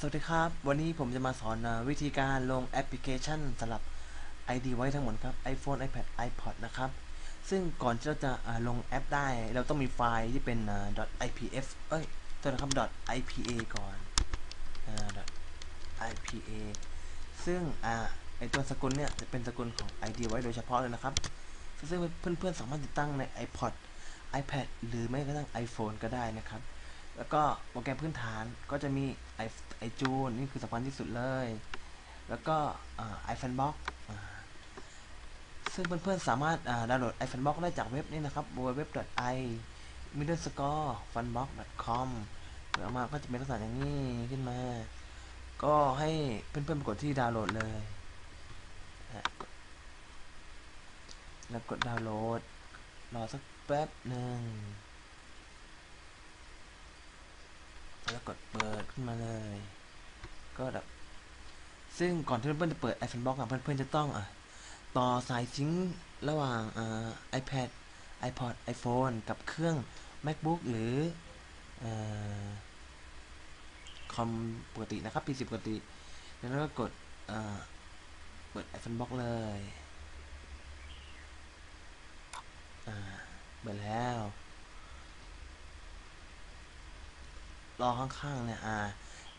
สวัสดีครับ วันนี้ผมจะมาสอนวิธีการลงแอปพลิเคชันสำหรับ ID ไว้ทั้งหมดครับ iPhone iPad iPod นะครับ ซึ่งก่อนที่เราจะลงแอปได้ เราต้องมีไฟล์ที่เป็น .ipf เอ้ยตัวนะครับ .ipa ก่อนอ .ipa ซึ่งอไอตัวสกุลเนี่ยจะเป็นสกุลของ ID ไว้โดยเฉพาะเลยนะครับ ซึ่งเพื่อนๆสามารถติดตั้งใน iPod iPad หรือไม่กระทั่ง iPhone ก็ได้นะครับ แล้วก็โปรแกรมพื้นฐานก็จะมี i i j u n นี่คือสำคัญที่สุดเลย แล้วก็ไอฟันบ็อกซึ่งเพื่อนๆสามารถดาวน์โหลด i f u n b o x ได้จากเว็บนี้นะครับ www.i middle score funbox com เปิดออกมาก็จะเป็นลักษณะอย่างนี้ขึ้นมา ก็ให้เพื่อนๆกดที่ดาวน์โหลดเลย แล้วกดดาวน์โหลด รอสักแป๊บหนึ่ง แล้วกดเปิดขึ้นมาเลย ก็แบบซึ่งก่อนที่เพื่อนจะเปิด iPhone Box อะเพื่อนๆจะต้องอะต่อสายซิงค์ระหว่างอ่า iPad iPod iPhone กับเครื่อง MacBook หรืออคอมปกตินะครับ PC ปกติ แล้วก็กดเปิด iPhone Box เลยเปิดแล้ว รอข้างๆเนี่ยอ่า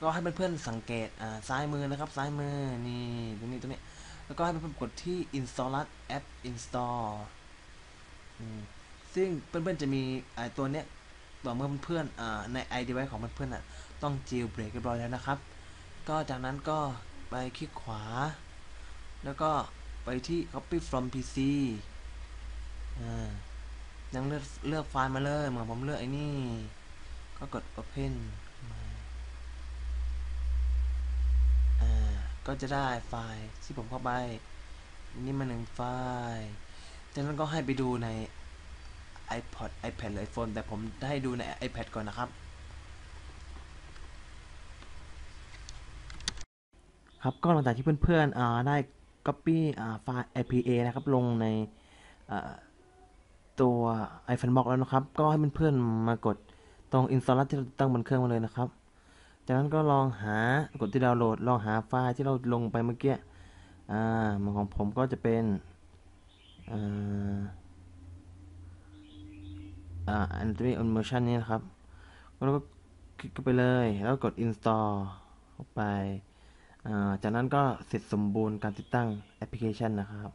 ก็ให้เพื่อนๆสังเกตอ่าซ้ายมือนะครับซ้ายมือนี่ตรงนี้ตรงนี้แล้วก็ให้เพื่อนๆกดที่ install app install ซึ่งเพื่อนๆจะมีไอตัวเนี้ยต่อเมื่อเพื่อนๆอ่าใน i device ของเพื่อนๆอะต้อง jailbreak เรียบร้อยแล้วนะครับ ก็จากนั้นก็ไปคลิกขวา แล้วก็ไปที่ copy from pc อ่ายังเลือกเลือกไฟล์มาเลยเหมือนผมเลือกไอ้นี่ ก็กด open มาอ่าก็จะได้ไฟล์ที่ผมเข้าไป นี่มาหนึ่งไฟล์จากนั้นก็ให้ไปดูใน iPod iPad หรือ iPhone แต่ผมได้ดูใน iPad ก่อนนะครับ ครับก็หลังจากที่เพื่อนๆอ่าได้ copy อ่าไฟล์ IPA นะครับ ลงในอ่าตัว iPhone Box แล้วนะครับ ก็ให้เพื่อนๆมากด ตรง install ที่เราตั้งบนเครื่องมาเลยนะครับ จากนั้นก็ลองหากดที่ดาวน์โหลด ลองหาไฟล์ที่เราลงไปเมื่อกี้ อ่ามันของผมก็จะเป็น อ่า อ่า Anatomy on Motion นี่นะครับ แล้วก็คลิกไปเลย แล้วกด install เข้าไป อ่า จากนั้นก็เสร็จสมบูรณ์การติดตั้งแอปพลิเคชันนะครับ